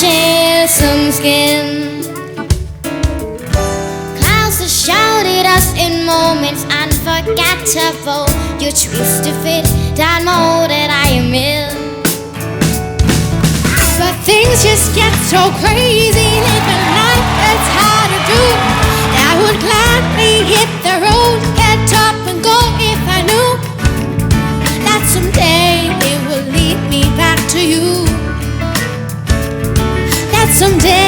share some skin. Clouds have shouted us in moments unforgettable. You twist to fit that mold that I am in. But things just get so crazy living life that's hard to do. I would gladly hit the road, someday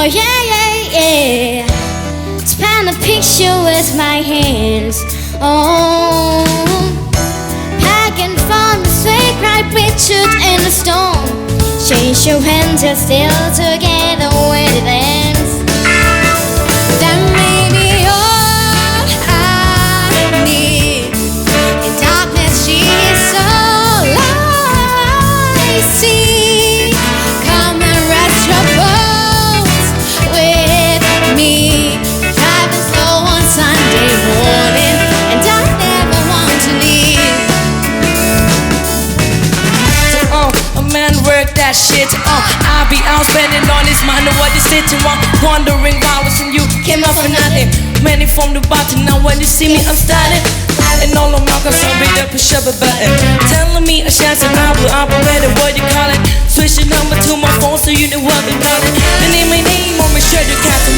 Oh yeah, yeah, yeah. Span a picture with my hands. Oh, packing from the sacred pictures in the stone. Change your hands and still together sitting wrong. Wondering why wasn't you came out for nothing. Many from the bottom now when you see me I'm starting. And all of my concern be the push up a button. Telling me a chance and I will operate it, what you call it. Switch the number to my phone so you know what we call it. The name my name on me sure you can't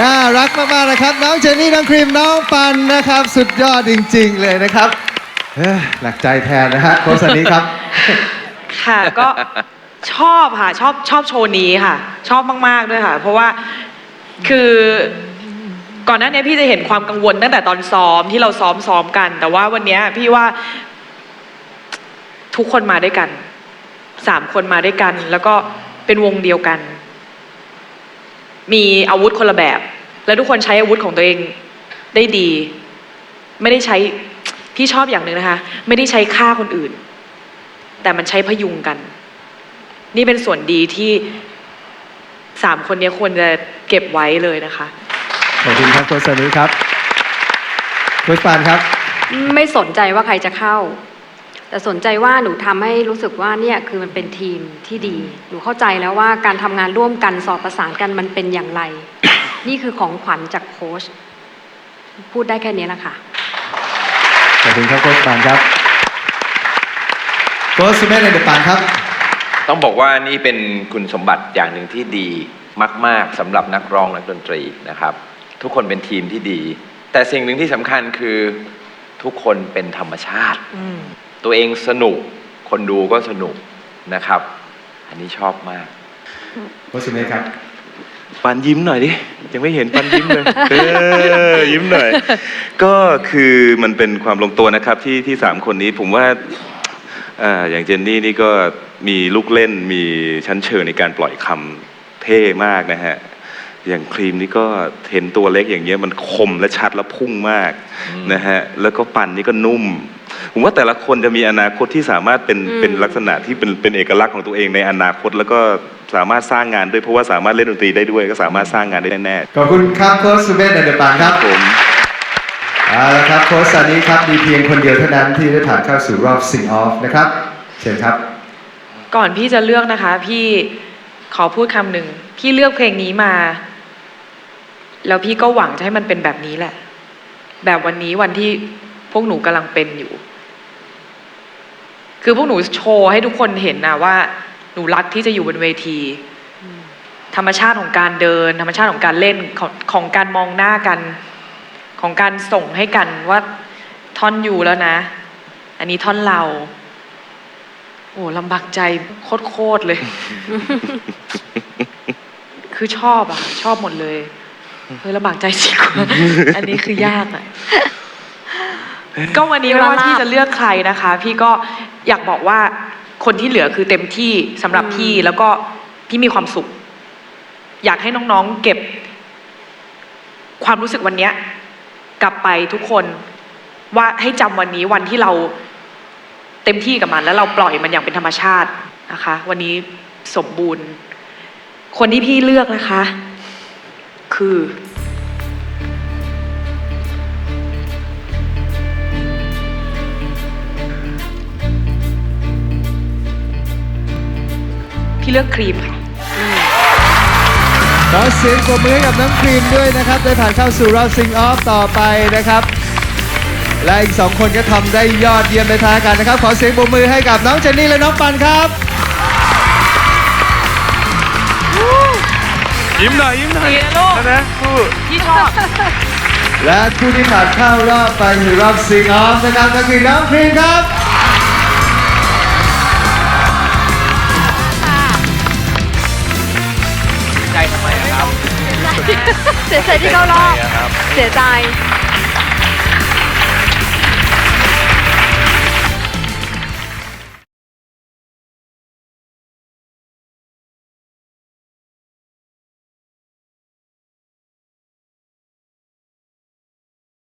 น่ารักมากๆนะครับ น้องเจนนี่น้องครีมน้องปันนะครับ สุดยอดจริง ๆ เลยนะครับเอ้อหนักใจแทนนะฮะโค้ชสันนี้ครับ ค่ะก็ชอบค่ะชอบชอบโชว์นี้ค่ะ ชอบมากๆด้วยค่ะ เพราะว่าคือก่อนหน้านี้พี่จะเห็นความกังวลตั้งแต่ตอนซ้อมที่เราซ้อมซ้อมกัน แต่ว่าวันเนี้ยพี่ว่าทุกคนมาด้วยกันสามคนมาด้วยกัน แล้วก็เป็นวงเดียวกัน มีอาวุธคนละแบบ แล้วทุกคนใช้อาวุธของตัวเองได้ดี ไม่ได้ใช้พี่ชอบอย่างหนึ่งนะคะ ไม่ได้ใช้ฆ่าคนอื่น แต่มันใช้พยุงกัน นี่เป็นส่วนดีที่สามคนนี้ควรจะเก็บไว้เลยนะคะ ขอบคุณครับโค้ชสันนี้ครับโค้ชปันครับ ไม่สนใจว่าใครจะเข้า แต่สนใจว่าหนูทำให้รู้สึกว่าเนี่ยคือมันเป็นทีมที่ดี หนูเข้าใจแล้วว่าการทำงานร่วมกันสอบประสานกันมันเป็นอย่างไร นี่คือของขวัญจากโค้ชพูดได้แค่นี้แหละค่ะขอบคุณครับโค้ชปันครับโค้ชสุเมธเดนปันครับ ต้องบอกว่านี่เป็นคุณสมบัติอย่างหนึ่งที่ดีมาก ๆสำหรับนักร้องนักดนตรีนะครับ ทุกคนเป็นทีมที่ดี แต่สิ่งหนึ่งที่สำคัญคือทุกคนเป็นธรรมชาติ ตัวเองสนุก คนดูก็สนุกนะครับ อันนี้ชอบมากโค้ชสุเมธครับ ปันยิ้มหน่อยดิ ยังไม่เห็นปันยิ้มเลย เออ ยิ้มหน่อย ก็คือมันเป็นความลงตัวนะครับ ที่ที่สามคนนี้ผมว่าอ่าอย่างเจนนี่นี่ก็มีลูกเล่นมีชั้นเชิงในการปล่อยคำเท่มากนะฮะอย่างครีมนี่ก็เห็นตัวเล็กอย่างเงี้ยมันคมและชัดและพุ่งมากนะฮะแล้วก็ปันนี่ก็นุ่ม ผมว่าแต่ละคนจะมีอนาคตที่สามารถเป็นอืมเป็นลักษณะที่เป็นเป็นเอกลักษณ์ของตัวเองในอนาคต แล้วก็สามารถสร้างงานด้วยเพราะว่าสามารถเล่นดนตรีได้ด้วยก็สามารถสร้างงานได้แน่ๆขอบคุณครับโค้ชสุเมธเดนปันครับผมเอาละครับโค้ชสันนี้ครับมีเพียงคนเดียวเท่านั้นที่ได้ผ่านเข้าสู่รอบซิงออฟนะครับเชิญครับ ก่อนพี่จะเลือกนะคะ พี่ขอพูดคำหนึ่งพี่เลือกเพลงนี้มา แล้วพี่ก็หวังจะให้มันเป็นแบบนี้แหละ แบบวันนี้วันที่พวกหนูกำลังเป็นอยู่ คือพวกหนูโชว์ให้ทุกคนเห็นนะว่า หนูรักที่จะอยู่บนเวที ธรรมชาติของการเดิน ธรรมชาติของการเล่นของของการมองหน้ากัน ของการส่งให้กันว่าท่อนอยู่แล้วนะ อันนี้ท่อนเรา โอ้ลำบากใจโคตรๆเลย คือชอบอะชอบหมดเลยเฮ้ยลำบากใจจริงว่าอันนี้คือยากอะ ก็วันนี้ไม่ว่าพี่จะเลือกใครนะคะ พี่ก็อยากบอกว่าคนที่เหลือคือเต็มที่สำหรับพี่แล้วก็พี่มีความสุข อยากให้น้องๆเก็บ ความรู้สึกวันเนี้ย กลับไปทุกคนว่าให้จำวันนี้วันที่เราเต็มที่กับมัน แล้วเราปล่อยมันอย่างเป็นธรรมชาตินะคะ วันนี้สมบูรณ์ คนที่พี่เลือกนะคะ คือ พี่เลือกครีมค่ะ ขอเสียงปรบมือให้กับน้องครีมด้วยนะครับ ได้ผ่านเข้าสู่รอบซิงออฟต่อไปนะครับ และอีกสองคนก็ทำได้ยอดเยี่ยมในทางกันนะครับ ขอเสียงปรบมือให้กับน้องเจนนี่และน้องปันครับ ยิ้มหน่อยยิ้มหน่อยดีนะลูก นะนะคู่พี่ชอบและผู้ที่ผ่านเข้ารอบไปสู่รอบซิงออฟนะครับก็คือน้องครีมครับ ใจที่เข้ารอบเสียใจ